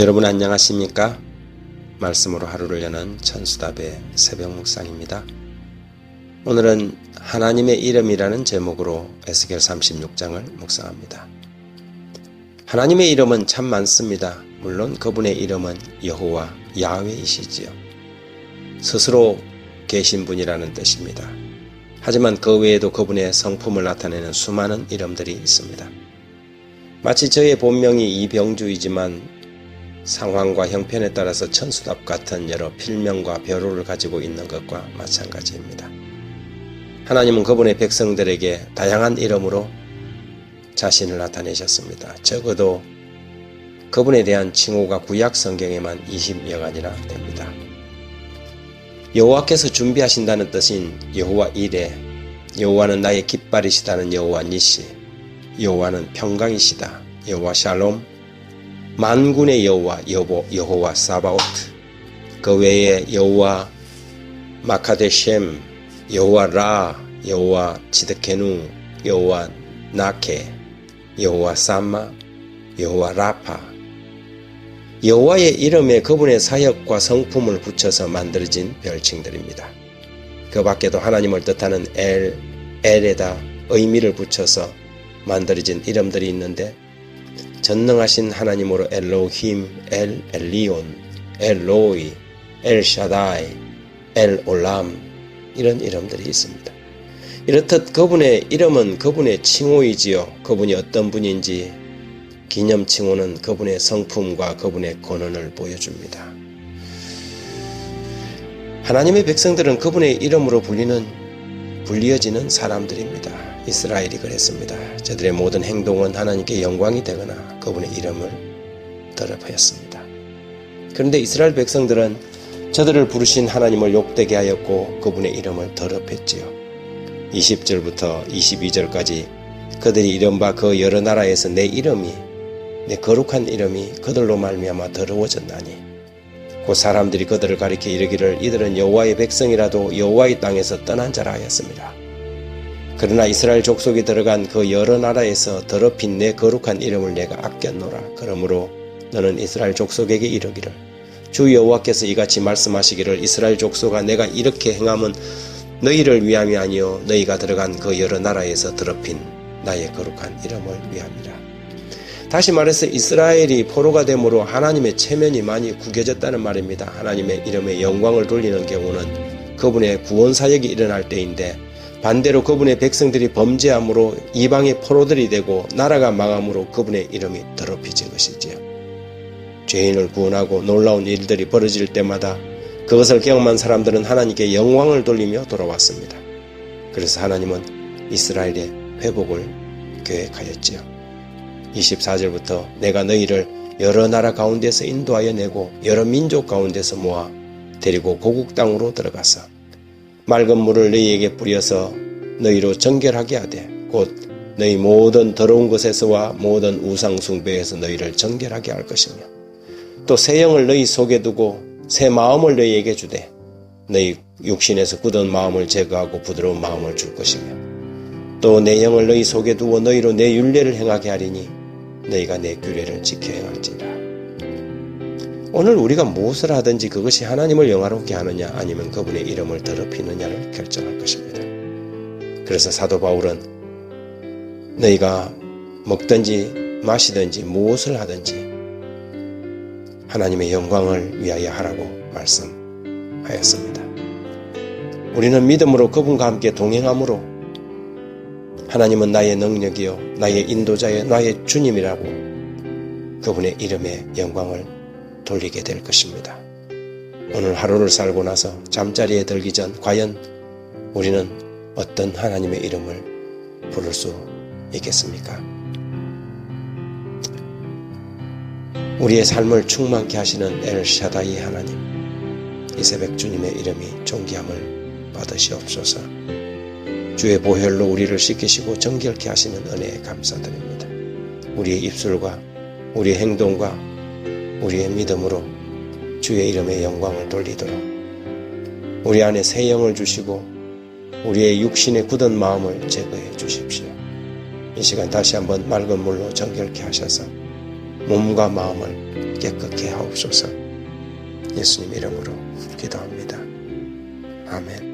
여러분 안녕하십니까? 말씀으로 하루를 여는 천수답의 새벽 묵상입니다. 오늘은 하나님의 이름이라는 제목으로 에스겔 36장을 묵상합니다. 하나님의 이름은 참 많습니다. 물론 그분의 이름은 여호와 야훼이시지요. 스스로 계신 분이라는 뜻입니다. 하지만 그 외에도 그분의 성품을 나타내는 수많은 이름들이 있습니다. 마치 저의 본명이 이병주이지만 상황과 형편에 따라서 천수답 같은 여러 필명과 벼로를 가지고 있는 것과 마찬가지입니다. 하나님은 그분의 백성들에게 다양한 이름으로 자신을 나타내셨습니다. 적어도 그분에 대한 칭호가 구약 성경에만 20여간이나 됩니다. 여호와께서 준비하신다는 뜻인 여호와 이레, 여호와는 나의 깃발이시다는 여호와 니시, 여호와는 평강이시다, 여호와 샬롬, 만군의 여호와 여보 여호와 사바오트 그 외에 여호와 마카데셴 여호와 라 여호와 치드케누 여호와 나케 여호와 삼마 여호와 라파 여호와의 이름에 그분의 사역과 성품을 붙여서 만들어진 별칭들입니다. 그 밖에도 하나님을 뜻하는 엘, 엘에다 의미를 붙여서 만들어진 이름들이 있는데 전능하신 하나님으로 엘로힘, 엘 엘리온, 엘로이, 엘샤다이, 엘올람 이런 이름들이 있습니다. 이렇듯 그분의 이름은 그분의 칭호이지요. 그분이 어떤 분인지 기념 칭호는 그분의 성품과 그분의 권한을 보여줍니다. 하나님의 백성들은 그분의 이름으로 불리는 불리어지는 사람들입니다. 이스라엘이 그랬습니다. 저들의 모든 행동은 하나님께 영광이 되거나 그분의 이름을 더럽하였습니다. 그런데 이스라엘 백성들은 저들을 부르신 하나님을 욕되게 하였고 그분의 이름을 더럽혔지요. 20절부터 22절까지 그들이 이른바 그 여러 나라에서 내 이름이 내 거룩한 이름이 그들로 말미암아 더러워졌나니 그 사람들이 그들을 가리켜 이르기를 이들은 여호와의 백성이라도 여호와의 땅에서 떠난 자라 하였습니다. 그러나 이스라엘 족속이 들어간 그 여러 나라에서 더럽힌 내 거룩한 이름을 내가 아꼈노라. 그러므로 너는 이스라엘 족속에게 이르기를 주 여호와께서 이같이 말씀하시기를 이스라엘 족속아 내가 이렇게 행함은 너희를 위함이 아니요 너희가 들어간 그 여러 나라에서 더럽힌 나의 거룩한 이름을 위함이라. 다시 말해서 이스라엘이 포로가 되므로 하나님의 체면이 많이 구겨졌다는 말입니다. 하나님의 이름에 영광을 돌리는 경우는 그분의 구원 사역이 일어날 때인데 반대로 그분의 백성들이 범죄함으로 이방의 포로들이 되고 나라가 망함으로 그분의 이름이 더럽혀진 것이지요. 죄인을 구원하고 놀라운 일들이 벌어질 때마다 그것을 경험한 사람들은 하나님께 영광을 돌리며 돌아왔습니다. 그래서 하나님은 이스라엘의 회복을 계획하였지요. 24절부터 내가 너희를 여러 나라 가운데서 인도하여 내고 여러 민족 가운데서 모아 데리고 고국 땅으로 들어가서 맑은 물을 너희에게 뿌려서 너희로 정결하게 하되 곧 너희 모든 더러운 것에서와 모든 우상 숭배에서 너희를 정결하게 할 것이며 또 새 영을 너희 속에 두고 새 마음을 너희에게 주되 너희 육신에서 굳은 마음을 제거하고 부드러운 마음을 줄 것이며 또 내 영을 너희 속에 두어 너희로 내 윤례를 행하게 하리니 너희가 내 규례를 지켜 행할지라 오늘 우리가 무엇을 하든지 그것이 하나님을 영화롭게 하느냐 아니면 그분의 이름을 더럽히느냐를 결정할 것입니다. 그래서 사도 바울은 너희가 먹든지 마시든지 무엇을 하든지 하나님의 영광을 위하여 하라고 말씀하였습니다. 우리는 믿음으로 그분과 함께 동행함으로 하나님은 나의 능력이요, 나의 인도자여, 나의 주님이라고 그분의 이름의 영광을 돌리게 될 것입니다. 오늘 하루를 살고 나서 잠자리에 들기 전 과연 우리는 어떤 하나님의 이름을 부를 수 있겠습니까? 우리의 삶을 충만케 하시는 엘샤다이 하나님, 이 새벽 주님의 이름이 존귀함을 받으시옵소서. 주의 보혈로 우리를 씻기시고 정결케 하시는 은혜에 감사드립니다. 우리의 입술과 우리의 행동과 우리의 믿음으로 주의 이름의 영광을 돌리도록 우리 안에 새 영을 주시고 우리의 육신의 굳은 마음을 제거해 주십시오. 이 시간 다시 한번 맑은 물로 정결케 하셔서 몸과 마음을 깨끗게 하옵소서. 예수님 이름으로 기도합니다. 아멘.